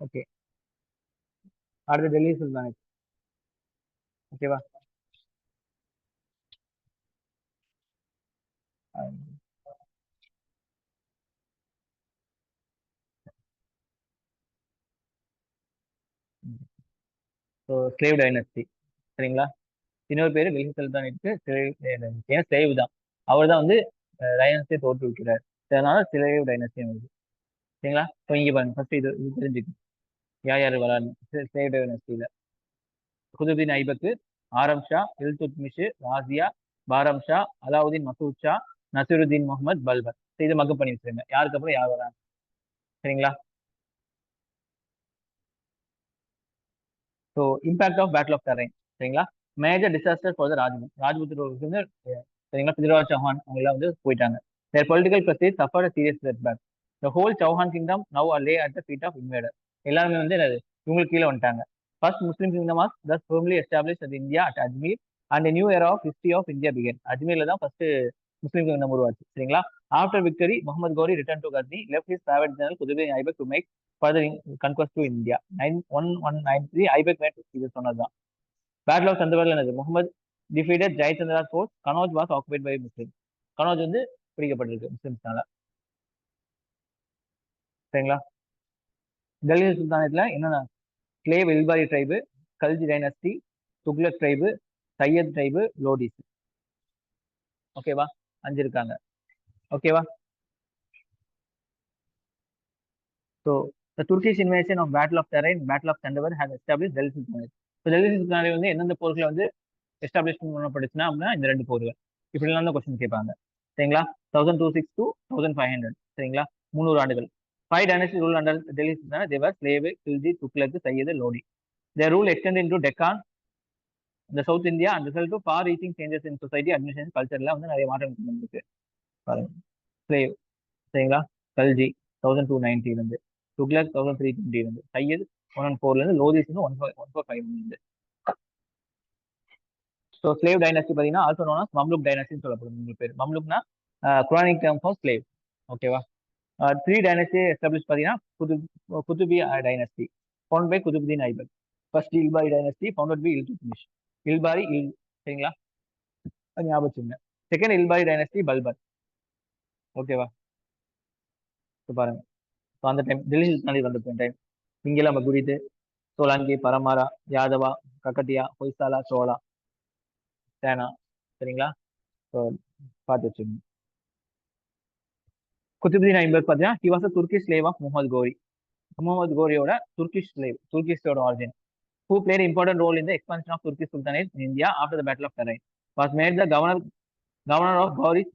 Okay. அடுத்து Delhi sultanate ஓகேவா so slave dynasty சரிங்களா? இன்னொரு பேர் டெல்லி சுல்தானிற்கு ஸ்லேவ் டைனஸ்டி ஏன் ஸ்லேவ் தான். அவர் தான் வந்து டைனஸ்டியை தோற்று வைக்கிறார் அதனால ஸ்லேவ் டைனஸ்டி வருது. சரிங்களா? ஸோ இங்கே பாருங்க. ஃபர்ஸ்ட் இது இது தெரிஞ்சுக்கணும். யார் யார் வரான்னு ஸ்லேவ் டைனஸ்டியில் குதுபின் ஐபக்கு ஆரம் ஷா இல்துத்மிஷு ராசியா பாரம் ஷா அலாவுதீன் மசூத் ஷா நசீருதீன் முகமது பல்பர். இது மக்கு பண்ணி வச்சிருங்க. யாருக்கு அப்புறம் யார் வராங்க? சரிங்களா? So impact of battle of Tarain சரிங்களா? Major disaster for the Rajput Rajput வந்து சரிங்களா? பிருத்விராஜ் சௌஹான் அவங்க எல்லாம் வந்து போயிட்டாங்க. Their political prestige suffer serious setback the whole Chauhan kingdom now are lay at the feet of invader எல்லாருமே வந்து என்னது இவங்களுக்கு கீழே வந்துட்டாங்க. First Muslim kingdom as thus firmly establish at India at Ajmer and new era of history of India began அஜ்மீர்ல தான் first Muslim kingdom உருவாச்சு சரிங்களா? After victory Muhammad Ghori return to Katni left his private general Qutb Aibak to make further conquest to India nine one one nine three Aibak made இது சொன்னதுதான் battle of Chandawar என்னது? Muhammad defeated Jaichandra force Kannauj was occupied by Muslim Kannauj வந்து பிடிக்கப்பட்டிருக்கு முஸ்லிம்ஸ்னால சரிங்களா? டெல்லி சுல்தானத்தில் என்னென்ன clay Ilbari tribe Khalji dynasty Tughlaq tribe Sayyid tribe Lodis ஓகேவா அஞ்சு இருக்காங்க. ஓகேவா so the Turkish invasion of battle of Tarain battle of Chandawar has establish Delhi sultanate so Delhi sultanate வந்து எந்தெந்த போர்களை வந்து எஸ்டாப்ளிஷ் பண்ணப்படுச்சுன்னா அப்படின்னா இந்த ரெண்டு போர்கள். இப்படிலாம் தான் கொஸ்டின் கேட்பாங்க. சரிங்களா? Thousand two six two thousand five hundred சரிங்களா? முந்நூறு ஆண்டுகள். Five dynasty rule under Delhi sultanate their slave Khalji Tughlaq Sayyid Lodi their rule extended into Deccan, the South India, and result to far-reaching changes in society, administration, culture எல்லாம் வந்து நிறைய மாற்றம் இருக்கு பாருங்க. Slave சரிங்களா? கல்ஜி தௌசண்ட் டூ நைன்டிலேருந்து Tughlaq thousand three டுவெண்ட்டிலேருந்து Sayyid one one ஃபோர்லேருந்து லோதிஸ் வந்து ஒன் ஃபோர் ஒன் ஃபோர் ஃபைவ்லேருந்து ஸோ ஸ்லேவ் டைனஸ்டி பார்த்தீங்கன்னா ஆல்சோ நோனா மம்லுக் டைனஸ்டின்னு சொல்லப்படும் உங்களுக்கு பேர். மம்லுக்னா குரானிக் டேர்ம் ஃபார் ஸ்லேவ் ஓகேவா த்ரீ டைனஸ்டி எஸ்டாப்ளிஷ் பார்த்தீங்கன்னா Qutb Qutbi dynasty found by Qutbuddin Aibak. First Ilbari dynasty founded by Iltutmish Ilbari இல் சரிங்களா? அது ஞாபகம் வச்சுங்க செகண்ட் இல்பாரி டைனஸ்டி பல்பர். ஓகேவா இப்போ பாருங்க. ஸோ அந்த டைம் டெல்லி சுல்தானி வந்த டைம் இங்கெல்லாம் குரிது சோலாங்கி பரமாரா யாதவா கக்கட்டியா ஹொய்சாலா சோலா சேனா சரிங்களா? ஸோ பார்த்து வச்சுக்கோங்க. குத்துபுதீன் ஐம்பது பார்த்தீங்கன்னா he was a Turkish slave of Muhammad Ghori Muhammad கோரியோட Turkish slave துர்கிஷோட origin who played an important role in the expansion of Turkish Sultanate in India after the Battle of Tarain, was made governor governor governor of Gauri's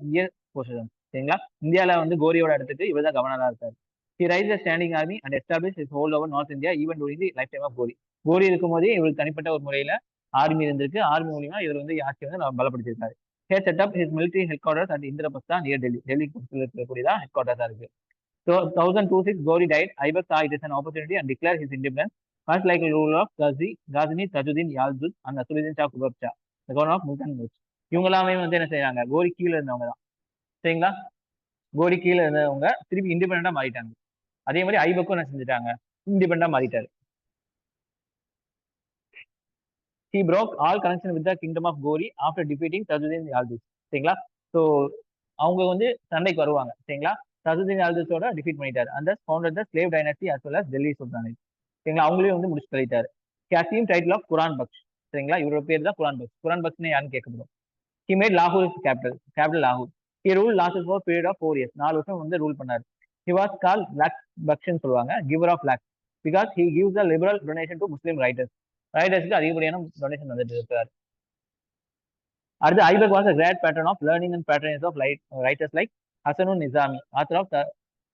சரிங்களா? இந்தியாவில் வந்து கோரியோட இடத்துக்கு இவர் தான் கவர்னராக இருக்காரு. He raise standing army and establish is whole over north India even during the lifetime of Ghori Ghori இருக்கும் போதே இவருக்கு தனிப்பட்ட ஒரு முறையில் ஆர்மி இருந்திருக்கு. ஆர்மி மூலியமா இவர் வந்து ஆட்சி வந்து பலப்படுத்தியிருக்காரு. He set up his military headquarters at Indraprastha near Delhi Delhi இருக்கக்கூடியதான் head குவார்டர்ஸா இருக்கு so thousand two six Ghori died Aibak saw it is an opportunity and declare his independence first like rule of Ghazi, Ghazni Tajuddin Yalduz and அசுலுதீன் Shah Kubab Shah, the governor of Multan இவங்க எல்லாமே வந்து என்ன செய்யறாங்க கோரி கீழே இருந்தவங்க தான். சரிங்களா? கோரி கீழே இருந்தவங்க திருப்பி இண்டிபெண்டா மாறிட்டாங்க. அதே மாதிரி ஐபக்கும் என்ன செஞ்சுட்டாங்க? இண்டிபெண்டா மாறிட்டாரு. He broke all connection with the kingdom of Ghori after defeating Tajuddin Yalzud சரிங்களா? ஸோ அவங்க வந்து சண்டைக்கு வருவாங்க. சரிங்களா? தஜுதீன் யால்துஸோட டிஃபீட் பண்ணிட்டாரு. அந்த founder the slave dynasty as well as Delhi sultanate சரிங்களா? அவங்களையும் வந்து முடிச்சு கழித்தாரு. கேசியம் டைட்டில் ஆஃப் குரான் பக்ஷ் சரிங்களா? இவரோட பேர் தான் குரான் பக்ஷ் குரான் பக்ஷ்னு யாருன்னு கேட்கப்படும்? ஹி மேட் லாகூர் இஸ் கேபிட்டல் கேபிட்டல் லாகூர் he rule last for period of four years நாலு வருஷம் வந்து ரூல் பண்ணாரு. ஹி வாஸ் கால் லாக் பக்ஷ்னு சொல்லுவாங்க. Giver of lock because he gives a liberal donation to Muslim writers ரைட்டர்ஸ்க்கு அதிகப்படியான டொனேஷன் வந்துட்டு இருக்கிறார் அடுத்து Aibak was a great pattern of learning and patterns of light writers like ஹசனுன் Nizami author of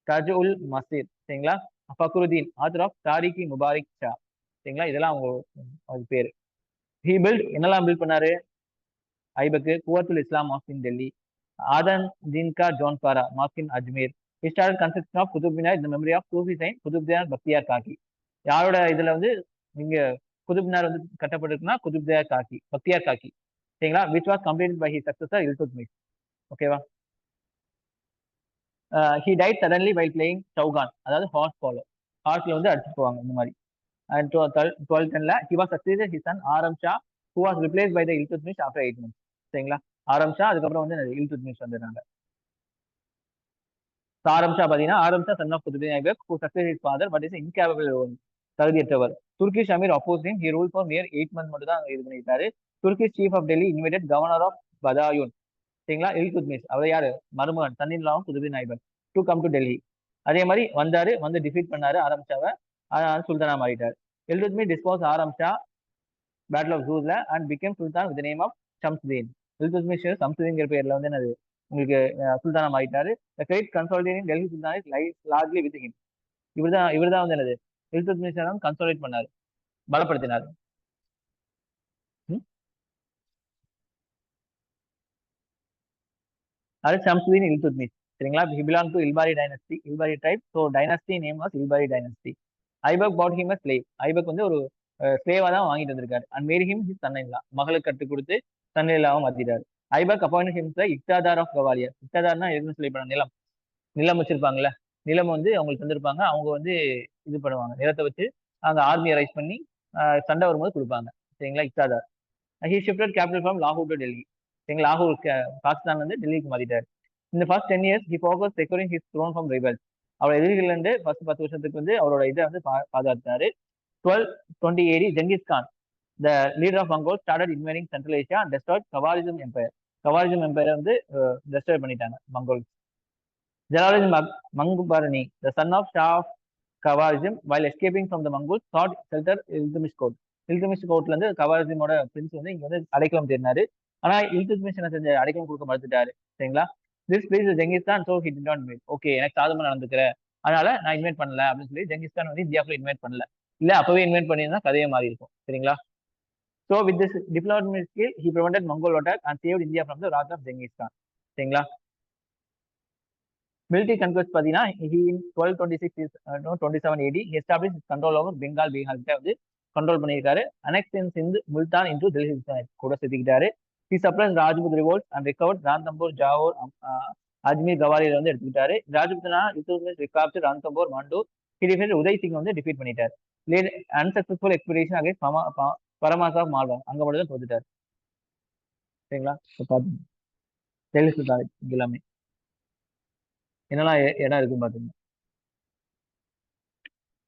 தஜ் உல் மசீர் சரிங்களா? Fakhruddin author of Tarikhi Mubarak Shah சரிங்களா? இதெல்லாம் அவங்க அது பேர். ஹி பில்ட் என்னெல்லாம் பில்ட் பண்ணாரு? ஐபக்கு Quwwat ul Islam mosque Delhi Adhai Din ka Jhonpra in Ajmer historical construction of Qutub Minar இந்த memory of Sufi saint குதுப்தியார் பக்தியார் காக்கி யாரோட இதுல வந்து நீங்க குதுப்மினார் வந்து கட்டப்பட்டிருக்குன்னா குதுப்தியார் காக்கி பக்தியார் காக்கி சரிங்களா which was complete by he successor Iltutmish ஓகேவா he died suddenly while playing chaugan அதாவது ஹார்ஸ் ஃபாலோ ஹார்ஸ்ல வந்து அடிச்சுட்டு போவாங்க இந்த மாதிரி. And twelve டென்ல he was succeeded he son Aram Shah who was replace by the Iltutmish after eight months சரிங்களா? ஆரம் ஷா அதுக்கப்புறம் வந்து இல்துத்மிஷ் வந்துடுறாங்க. ஆரம் ஷா பாத்தீங்கன்னா Aram Shah son of Qutbuddin Aibak who success his father but is incapable தகுதியற்றவர். Turkish amir opposing he rule for near eight month மட்டும் தான் இது பண்ணிட்டாரு Turkish chief of Delhi invited governor of Badaun சரிங்களா? இல்துத்மிஷ் அவர் யாரு? மருமகன் சன்னின்லாவும் Qutbuddin Aibak to come to Delhi அதே மாதிரி வந்தாரு வந்து டிஃபீட் பண்ணாரு ஆரம்பிச்சாவ. சுல்தானா மாறிட்டார். இல்துத்மி டிஸ்போஸ் ஆரம்பிச்சா battle of ஜூஸ்ல and became sultan with name of Shamsuddin Iltutmish சம்சுதீன்கிற பேர்ல வந்து என்னது? உங்களுக்கு சுல்தானா மாறிட்டாரு. The great consolidating Delhi sultan is life largely with him இவர் தான் இவர் தான் வந்து என்னது? இல்துத்மிஷ் தான் கன்சோலேட் பண்ணார். பலப்படுத்தினார். அது ஷம்சுதீன் இல்துத்மிஷ் சரிங்களா? He belong to Ilbari dynasty Ilbari type so dynasty name was Ilbari dynasty Aibak bought him a slave Aibak வந்து ஒரு ஸ்லேவா தான் வாங்கிட்டு வந்திருக்காரு. அண்ட் மேரி ஹிம் ஹிஸ் சன்னிலா மகளுக்கு கற்றுக் கொடுத்து சன்னிலாவும் மாத்திட்டாரு. Aibak appoint him as iqtadar of Gwalior இக்தாதார்னா எதுன்னு சொல்லி பண்ண நிலம். நிலம் வச்சிருப்பாங்கல்ல? நிலம் வந்து அவங்களுக்கு தந்திருப்பாங்க. அவங்க வந்து இது பண்ணுவாங்க. நிலத்தை வச்சு அந்த ஆர்மியை ரைஸ் பண்ணி சண்டை வரும்போது கொடுப்பாங்க. சரிங்களா? Iqtadar. He shifted capital from லாகூர் டு டெல்லி சரிங்களா? லாகூர் பாகிஸ்தான் வந்து டெல்லிக்கு மாறிட்டார் இந்த first ten years he focus securing his throne from rivals அவர் எதிரிகள் இருந்து ஃபர்ஸ்ட் பத்து வருஷத்துக்கு வந்து அவரோட இதை வந்து பாதுகாத்தாரு. Twelve twenty AD Genghis Khan the leader of Mongol started இன்வைனிங் central Asia and destroyed Khwarizm empire Khwarizm எம்பையரை வந்து டெஸ்ட்ராய் பண்ணிட்டாங்க Mongol Jalaluddin Mangubarni the son of shah of Khwarizm while escaping from the Mongol sought shelter Iltutmish court Iltutmish கோட்ல இருந்து கவாலிசமோட Prince வந்து இங்க வந்து அடைக்கலம் தேடினாரு. ஆனா இல்துமிஷ் என்ன செஞ்ச அடைக்கலம் கொடுக்க மறுத்துட்டாரு. சரிங்களா? This place Genghis so so he not meet okay எனக்கு சாதமா நடந்துக்கிறேன் அதனால நான் இன்வைட் பண்ணல அப்படின்னு சொல்லி ஜெங்கிஸ் கான் வந்து இந்தியாவுக்குள்ள இன்வைட் பண்ணல. இல்ல அப்பவே இன்வைட் பண்ணியிருந்தா கதையே மாறி இருக்கும் சரிங்களா? So with this diplomat skill he prevented Mongol attack and save India from the wrath of Genghis Khan சரிங்களா? மிலிட்டரி கன்கொஸ்ட் பார்த்தீங்கன்னா he in twelve twenty six twenty seven AD establish control over Bengal Bihar வந்து control பண்ணியிருக்காரு. Annexe இன் சிந்து முல்தான் இன்று டெல்லி கூட சேர்த்துக்கிட்டாரு. He suppress Rajput revolt and recovered Ranthambore Jalore Ajmer கவாலியில வந்து எடுத்துக்கிட்டாரு. Rajputana resource recaptured Ranthambore Mandore he Uday Singh வந்து defeat பண்ணிட்டார். Led unsuccessful expedition against பமா Paramaras of Malwa அங்க மட்டும் தான் தோத்துட்டார். சரிங்களா? டெல்லி சுல்தான் எல்லாமே. என்னெல்லாம் இடம் இருக்குன்னு பார்த்தீங்கன்னா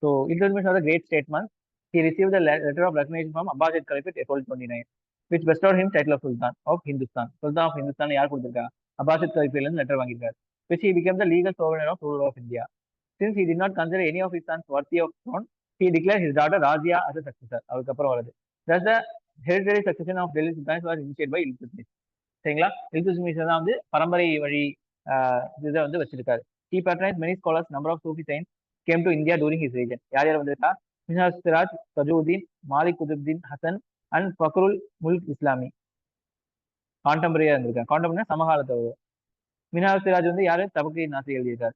so information of great statement he receive the letter of recognition from Abbasid caliph twelve twenty nine which best of him title of sultan of Hindustan sultan of Hindustan யார் கொடுத்துருக்கா அப்பாசித் கலிஃபிலேருந்து லெட்டர் வாங்கியிருக்காரு which he became the legal sovereign of ruler of India since he did not consider any of his sons worthy of throne, he declared his daughter Razia as a அவருக்கு அப்புறம் வருது Thus the hereditary succession of Delhi Sultans was initiated by Iltutmish. சரிங்களா இல்துத்மிஷ் தான் வந்து பரம்பரை வழி இதை வந்து வச்சிருக்காரு. He patronized many scholars number of Sufi saints came to India during his reign யார் யார் வந்திருக்கா? மினாஸ் சிராஜ் தஜுதீன் மாலிக் குதுப்தீன் ஹசன் அண்ட் ஃபக்ருல் முல்க் இஸ்லாமி கான்டெம்பரரியா இருந்திருக்காங்க கான்டெம்பரரி சமகாலத்தை மினாஸ் சிராஜ் வந்து யாரு? தபக்கி நாசி எழுதியிருக்காரு.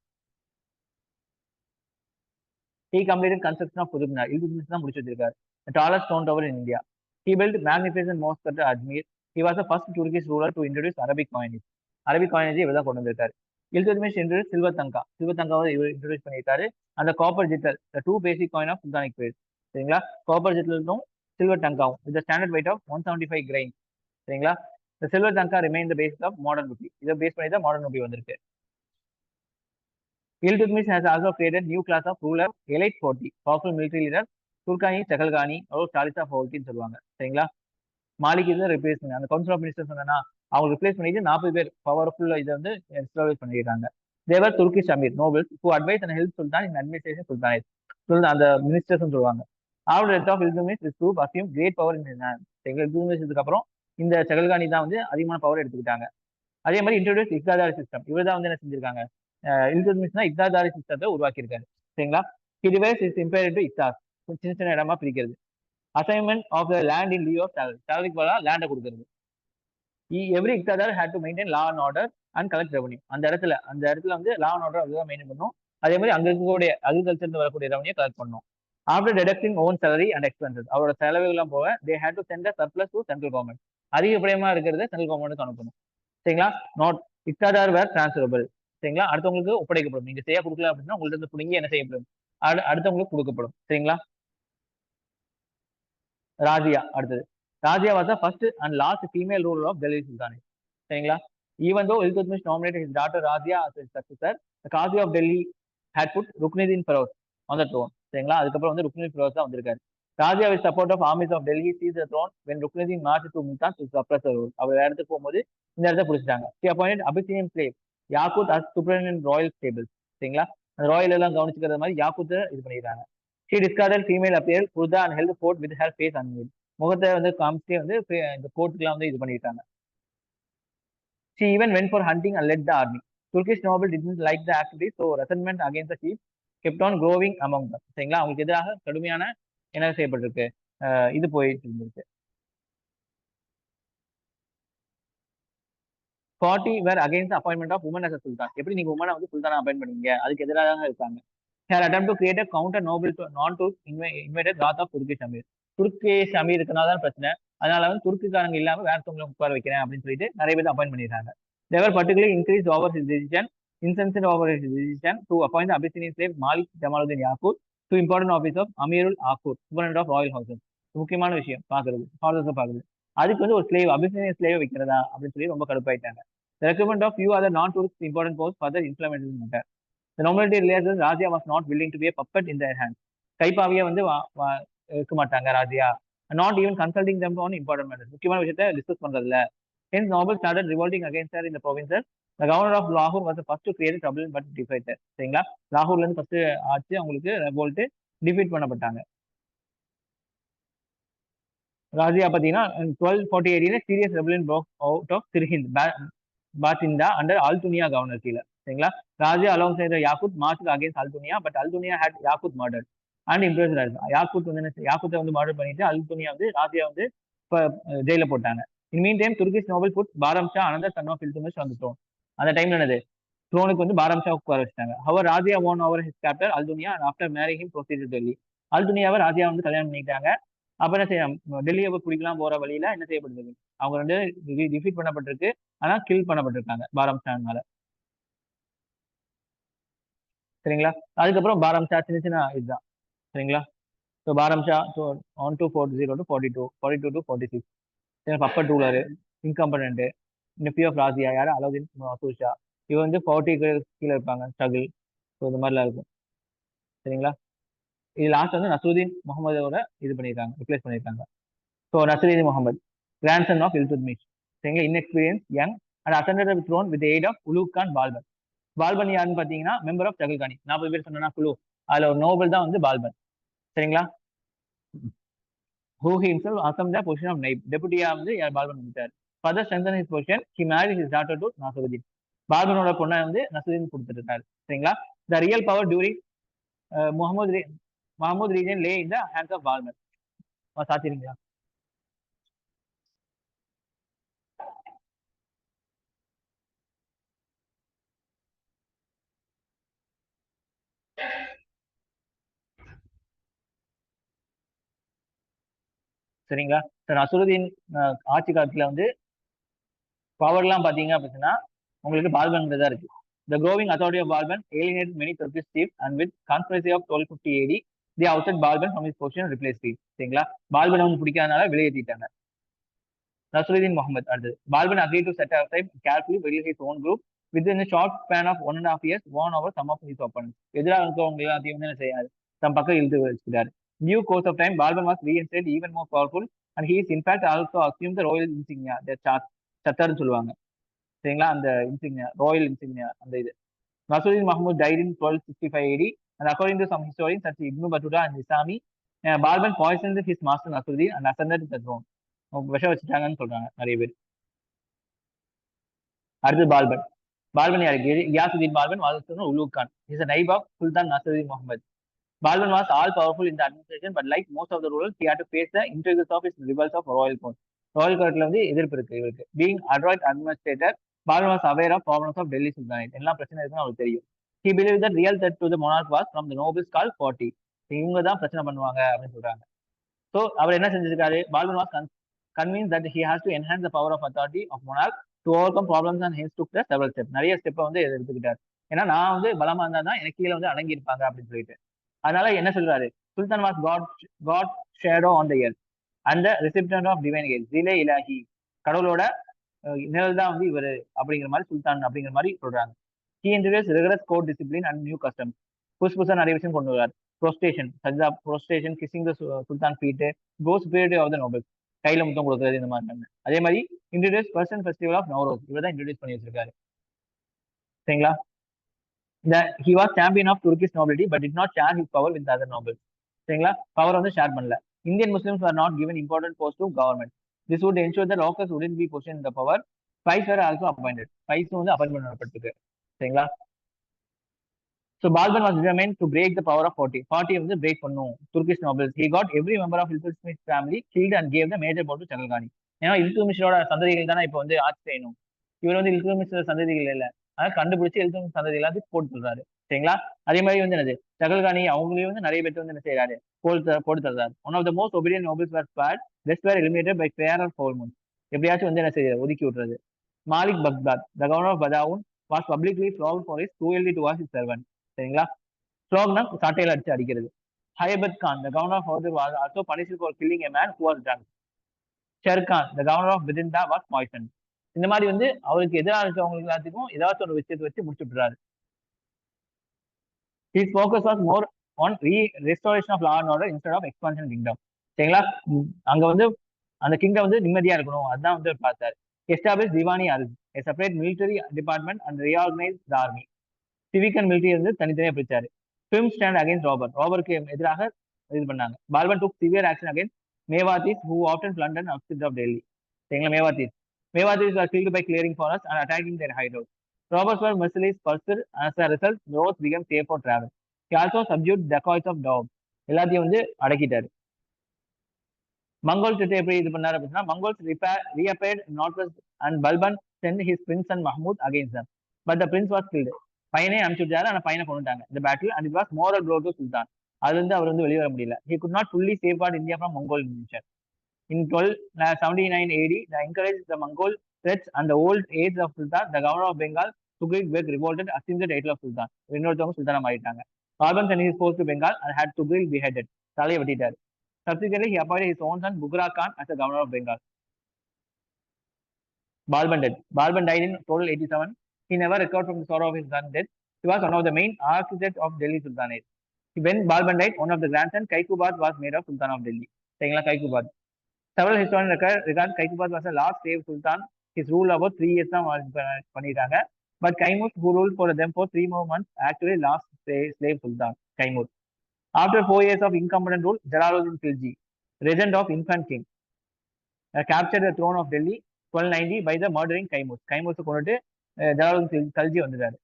He completed construction of Qutub Minar Iltutmish தான் முடிச்சு வச்சிருக்காரு. Tallest stone tower in India he built magnificent mosque at Ajmer he was first Turkish ruler to introduce Arabic coins Arabic coinage இவர் தான் கொண்டு வந்திருக்காரு. இல்துத்மிஷ் என்று சில்வர் தங்கா சில்வர் தங்காவை இவர் introduce பண்ணியிருக்காரு அந்த copper jital the two basic coin of sultanic பேர் சரிங்களா? காப்பர் ஜிட்டலும் silver டங்காவும் with standard weight of one seventy five grain சரிங்களா? இந்த silver tanka remain the base of modern rupee இதை பேஸ் பண்ணி தான் மாடர்ன் ருபி வந்திருக்கு. Iltutmish has also created new class of ruler elite 40, powerful military leader Turkani Chahalgani அவ்வளோ சாலிசா ஃபவுல்கின்னு சொல்லுவாங்க. சரிங்களா? மாலிக் இது ரிப்ளேஸ் பண்ணி அந்த கவுன்சில் ஆஃப் மினிஸ்டர் சொன்னா அவங்க ரிப்ளேஸ் பண்ணிட்டு நாற்பது பேர் பவர்ஃபுல் இதை வந்து எஸ்டாப்ளிஷ் பண்ணிடுறாங்க they were Turkish amir nobles who advise and help sultan in administration sultanate sultan அந்த மினிஸ்டர்ஸ் சொல்லுவாங்க. After death of Iltutmish his group assume great power in Chahal இல்துமிஸ்க்கு அப்புறம் இந்த சகல்கானி தான் வந்து அதிகமான பவர் எடுத்துக்கிட்டாங்க. அதே மாதிரி இன்ட்ரோடியூஸ் இக்தாதாரி சிஸ்டம் இவர் தான் வந்து என்ன செஞ்சிருக்காங்க? இல்துமிஸ்னா இக்தாதாரி சிஸ்டத்தை உருவாக்கியிருக்காரு. சரிங்களா? ஹி இஸ் இம்பேர் டு இக்தாஸ் சின்ன சின்ன இடமா பிரிக்கிறது. Assignment of the land in lieu of salary சேலரிக்கு பதிலாக லேண்டை கொடுக்கறது. Every iqtadar had to maintain law and order and collect revenue அந்த இடத்துல அந்த இடத்துல வந்து லா அண்ட் ஆர்டர் அதுதான் மெயின்டைன் பண்ணும். அதே மாதிரி அங்க இருக்கக்கூடிய அக்ரிகல்ச்சர் வரக்கூடிய ரெவன்யூ கலெக்ட் பண்ணும். After deducting own salary and expenses அவரோட செலவுகள்லாம் போக they had to send surplus to central government அதிகப்படியமா இருக்கிறத சென்ட்ரல் கவர்மெண்ட்டுக்கு அனுப்பணும். சரிங்களா? நாட் இக்தாதார் வேர் டிரான்ஸ்ஃபரபிள் சரிங்களா? அடுத்தவங்களுக்கு ஒப்படைக்கப்படும். நீங்க செய்ய கொடுக்கல அப்படின்னா உங்கள்ட்ட இருந்து பிடிங்கி என்ன செய்யப்படும்? அடுத்தவங்களுக்கு கொடுக்கப்படும். சரிங்களா? ராஜியா அடுத்தது. Razia was the and last last female of Delhi Delhi Sultanate. சரிங்களா even though Iltutmish nominated his daughter Razia as his successor, Delhi Qazi of Delhi had put throne சரிங்களா அதுக்கப்புறம் வந்து ருக்னுதீன் ஃபிரோஸ் தான் வந்திருக்காரு Razia with support of armies of Delhi seize the throne when Ruknuddin march to Multan to suppress rule அவர் வேற இடத்துக்கு போகும்போது இந்த இடத்த பிடிச்சிட்டாங்க she appoint Abyssinian slave Yaqut as Subramanian royal stables சரிங்களா அந்த ராயல் எல்லாம் கவனிச்சுக்கிறது மாதிரி யாக்கூத் இது பண்ணிடுறாங்க she discarded female apparel purdah and held court with her face unveiled முகத்தை வந்து காமிச்சே வந்து இந்த கோர்ட்டுக்குலாம் வந்து இது பண்ணிட்டாங்க. She even went for hunting and led the army Turkish noble didn't like the activity so resentment against the chief kept on growing among சரிங்களா? அவங்களுக்கு எதிராக கடுமையான என்ன செய்யப்பட்டிருக்கு. இது போயிட்டு இருந்திருக்கு. Forty were against appointment of woman as sultan எப்படி நீங்க உமனை வந்து சுல்தானா அப்பாயின் பண்ணீங்க? அதுக்கு எதிராக இருக்காங்க. Her attempt to create counter noble to non to invited wrath of Turkish amir Turkish amir இருக்கனால தான் பிரச்சனை. அதனால வந்து துருக்குக்காரங்க இல்லாம வேற ஒருத்தவங்களை உட்கார வைக்கிறேன் அப்படின்னு சொல்லிட்டு நிறைய பேர் அப்பாயின் பண்ணிடுறாங்க. They were particular increase over his decision incensed over his decision to Abyssinian slave Malik Jamaluddin Yaqut to important office of Amir ul Akhur superintendent of royal houses முக்கியமான விஷயம் பாக்குறது ஃபாதர்ஸ் பாக்குறது அதுக்கு வந்து ஒரு ஸ்லேவ் அபிசினியன் ஸ்லேவ் வைக்கிறதா அப்படின்னு சொல்லி ரொம்ப கடுப்பாயிட்டாங்க. Recommend of you other not non-tourist important further implement implemented in matter. The nobility realizes Raja was not willing to வந்து இருக்க மாட்டாங்க ராஜியா. Not even consulting them on important matters. முக்கியமான விஷயத்த டிஸ்கஸ் பண்றதுல hence nobles started revolting against her in the provinces the governor of lahore was the first to create சரிங்களா? லாகூர்ல இருந்து first ஆச்சு அவங்களுக்கு ரெவோல்ட் டிஃபீட் பண்ணப்பட்டாங்க. ராஜியா பாத்தீங்கன்னா டுவெல் ஃபார்ட்டி எயிட்ல serious rebellion broke out of Sirhind Bathinda under Altunia governor கீழே. சரிங்களா? Razia alongside Yaqut march against Altunia but Altunia had Yaqut murder and imprison Yaqut வந்து என்ன வந்து மர்டர் பண்ணிட்டு அல்துனியா வந்து ராஜியா வந்து இப்போ ஜெயில போட்டாங்க. In mean time Turkish noble put Bahram Shah Shah son of Iltutmish வந்து த்ரோன் அந்த டைம்ல என்னது? த்ரோனுக்கு வந்து பாரம்ஷா உட்கார வச்சிட்டாங்க. அவர் Razia won our his captor Altunia and after marry him proceeded Delhi அல்துனியாவை Razia வந்து கல்யாணம் பண்ணிட்டாங்க அப்ப என்ன செய்யலாம் டெல்லியை பிடிக்கலாம் போற வழியில என்ன செய்யப்படுது அவங்க ரெண்டு டிஃபீட் பண்ணப்பட்டிருக்கு. ஆனா கில் பண்ணப்பட்டிருக்காங்க பாரம்ஷானால சரிங்களா? அதுக்கப்புறம் பாரம் ஷா சின்ன சின்ன இதுதான். சரிங்களா? So Bahram Shah so one two four zero to forty two forty two to forty six puppet ruler incompetent nephew of Razia யார் அலோதீன் அசூஷா இவ வந்து ஃபார்ட்டி கீழே இருப்பாங்க ஸ்ட்ரகிள் ஸோ இந்த மாதிரிலாம் இருக்கும். சரிங்களா? இது லாஸ்ட் வந்து நசருதீன் முகமதோட இது பண்ணியிருக்காங்க ரிப்ளேஸ் பண்ணியிருக்காங்க so Nasiruddin Mahmud grandson of Iltutmish சரிங்களா? Inexperience young and ascended throne with aid of Ulugh Khan Balban Balban யாருன்னு பார்த்தீங்கன்னா மெம்பர் ஆஃப் ஜகல்கானி நாற்பது பேர் சொன்னா குழு. அதுல ஒரு நோபல் தான் வந்து பால்பன். சரிங்களா? Who himself assumed the position of naib டெபுட்டியா வந்து யார் பால்பன் வந்துட்டார்? Further strengthen his position he marry his daughter to Nasiruddin பால்பனோட பொண்ணை வந்து நசருதீன் கொடுத்துருக்காரு சரிங்களா? The real power during Mahmud Mahmud reign lay in the hands of பால்பன் சாத்திருங்களா சரிங்களா சார் அசுருதீன் ஆட்சி காலத்துல வந்து பவர்லாம் பார்த்தீங்க அப்படின்னா உங்களுக்கு பால்பன் தான் இருக்கு The growing authority of Balban alienated many Turkish chiefs and with conspiracy of 1250 AD, they ousted Balban from his position and replaced him. சரிங்களா பால்பன் அவங்க பிடிக்காதனால வெளியேற்றிட்டாங்க நசுருதீன் முகமது அடுத்தது Balban agree to set of time carefully வெளியில் his own group within short span of one and of years one over some of his open எதிராக இருக்கவங்க எல்லாத்தையும் வந்து என்ன செய்யாது தம் பக்கம் இழுத்து வச்சுக்கிறாரு Due course of time, Balban was reinstated even more powerful. And he is in fact also assumed the royal insignia, the சத்தர்னு சொல்லுவாங்க. சரிங்களா? அந்த இன்சிக்னியா ராயல் இன்சிக்னியா அந்த இது. Nasiruddin Mahmud died in twelve sixty five AD and according to some historian such Ibn Battuta and Isami Balban poison his master Nasiruddin and ascended the throne விஷம் வச்சுட்டாங்கன்னு சொல்றாங்க நிறைய பேர். அடுத்து பால்பன். பால்பன் யார்? Ghiyasuddin Balban was an Ulugh Khan is a naib of sultan Nasiruddin Mahmud Balban was all powerful in the administration, but like most of the rulers, he had to face the intrigues of his rivals of royal court. Royal கோர்ட்ல வந்து எதிர்ப்பு இருக்கு இவருக்கு. Being adroit administrator Balban was aware of problems of Delhi sultanate எல்லாம் பிரச்சனை இருக்குன்னு அவருக்கு தெரியும். He believe that real that to the monarch was from the nobles call forty இவங்க தான் பிரச்சனை பண்ணுவாங்க அப்படின்னு சொல்றாங்க. ஸோ அவர் என்ன செஞ்சிருக்காரு? Balban was convince that he has to enhance the power of authority of monarch to overcome problems and hence took the several step நிறைய ஸ்டெப்பை வந்து எடுத்துக்கிட்டார். ஏன்னா நான் வந்து பலமா இருந்தா தான் எனக்கு கீழே வந்து அடங்கி இருப்பாங்க அப்படின்னு சொல்லிட்டு. அதனால என்ன சொல்றாரு? Sultan was god god shadow on the earth அந்த ரிசிப்டன் ஆஃப் டிவைன் இயர் ஜிலே இலாஹி கடவுளோட நிழல் தான் வந்து இவர் அப்படிங்கிற மாதிரி சுல்தான் அப்படிங்கிற மாதிரி சொல்றாங்க. He introduce rigorous court discipline and new custom புதுசு புதுசாக நிறைய விஷயம் கொண்டு வர்றார். Prostration Saja prostration kissing the sultan feet goes period of the noble கையில முத்தம் கொடுக்குறது இந்த மாதிரி அதே மாதிரி introduce Persian festival of Navroz இவர் தான் இன்ட்ரடியூஸ் பண்ணி வச்சிருக்காரு. சரிங்களா? இந்த he was champion of Turkish nobility but it not share his power with other noble சரிங்களா? பவர் வந்து ஷேர் பண்ணல. Indian Muslims are not given important post to government this would ensure the locus உடன் be position இந்த power spies were also appointed spies வந்து appointment பண்ணப்பட்டிருக்கு. சரிங்களா? So Balban was determine to break the power of forty forty வந்து break பண்ணும். Turkish nobles he got every member of Iltutmish family killed and gave the major board to Chahalgani ஏன்னா இல்துமிஷரோட சந்ததிகள் தானே இப்போ வந்து ஆட்சி செய்யணும். இவர் வந்து இல்துமிஷோட சந்ததிகள் இல்லை. அதனால கண்டுபிடிச்சு எழுத்து சந்ததி எல்லாத்தையும் போட்டு சொல்றாரு சரிங்களா? அதே மாதிரி வந்து என்னது? சகல்கானி அவங்களையும் வந்து நிறைய பேர் வந்து என்ன செய்யறாரு போட்டு போட்டு தர்றாரு. One of the most obedient nobles were spot best were eliminated by fair or foul moon எப்படியாச்சும் வந்து என்ன செய்யறது ஒதுக்கி விட்டுறது Malik Baqbaq the governor of Badaun was publicly flog for his cruelty to was his servant சரிங்களா ஃப்ளாக்னா சாட்டையில் அடிச்சு அடிக்கிறது. Haibat Khan the governor of Awadh was also punish for killing a man who was drunk Sher Khan the governor of Bathinda was poison இந்த மாதிரி வந்து அவருக்கு எதிராக இருக்கவங்களுக்கு எல்லாத்துக்கும் ஏதாச்சும் ஒரு விஷயத்தை வச்சு முடிச்சு விட்டுறாரு. His focus was more on re restoration of law and order instead of expansion kingdom சரிங்களா? அங்க வந்து அந்த கிங்டம் வந்து நிம்மதியா இருக்கணும். அதுதான் வந்து பார்த்தாரு. Establish Diwani Arz a separate military department and reorganise the army civic and military வந்து தனித்தனியாக பிடிச்சாரு ஃபிலிம் ஸ்டாண்ட் அகைன்ஸ்ட் ராபர் ராபருக்கு எதிராக இது பண்ணாங்க. Balban took severe action against Mewatis who often plunder upset of Delhi சரிங்களா Mewatis Mewatis were killed by clearing forests and attacking their hideouts. Robbers were mercilessly pursued. As a result, roads became safe for travel. He also subdued dacoits of dogs. எல்லாத்தையும் வந்து அடக்கிட்டாரு Mongol கிட்ட எப்படி இது பண்ணாரு அப்படின்னா Mongols reappeared north west and Balban sent his prince and Mahmud against them but the prince was killed பையனே அனுப்பிச்சுட்டாரு ஆனால் பையனை கொண்டுட்டாங்க இந்த battle and it was moral blow to sultan அது வந்து அவர் வந்து வெளியே வர முடியல he could not fully safeguard India from Mongol invasion In twelve seventy nine AD the encourage the Mongol threats and the old age of Sultan, the governor of Bengal, Tughlaq Beg revolted, assumed the title of Sultan. இன்னொருத்தவங்க சுல்தானா மாறிட்டாங்க carbon sent his force to Bengal and had Tughlaq beheaded. தலையை வெட்டிட்டாரு Subsequently, he appointed his own son Bughra Khan as the governor of Bengal. Balban dead. Balban died in 1287. He never recovered from the sorrow of his son's death. He was one of the main architects of Delhi Sultanate. When Balban died, one of the grandson, Kaikubad, was made of Sultan of Delhi. சரிங்களா Kaiqubad Several historians regard Kaikubad was the last slave sultan. His rule about three years தான் பண்ணிட்டாங்க but Kaimur who rule for them for three more months actually last slave sultan Kaimur after four years of incompetent rule Jalaluddin Khilji regent of infant king capture the throne of Delhi twelve ninety by the murdering Kaimur கைமூர்ஸை கொண்டுட்டு ஜலாலுதீன் கல்ஜி வந்துட்டாரு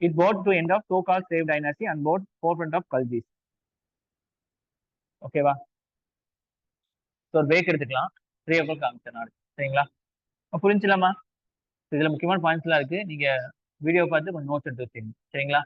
it brought to end of so called slave dynasty and brought forth front of Khaljis ஓகேவா so ஒரு break எடுத்துக்கலாம். Three ஓ clock ஆரம்பிச்சேன் நான் சரிங்களா? புரிஞ்சுலாமா இதுல முக்கியமான பாயிண்ட்ஸ் எல்லாம் இருக்கு. நீங்க வீடியோ பார்த்து கொஞ்சம் நோட்ஸ் எடுத்து வச்சுக்கோங்க. சரிங்களா?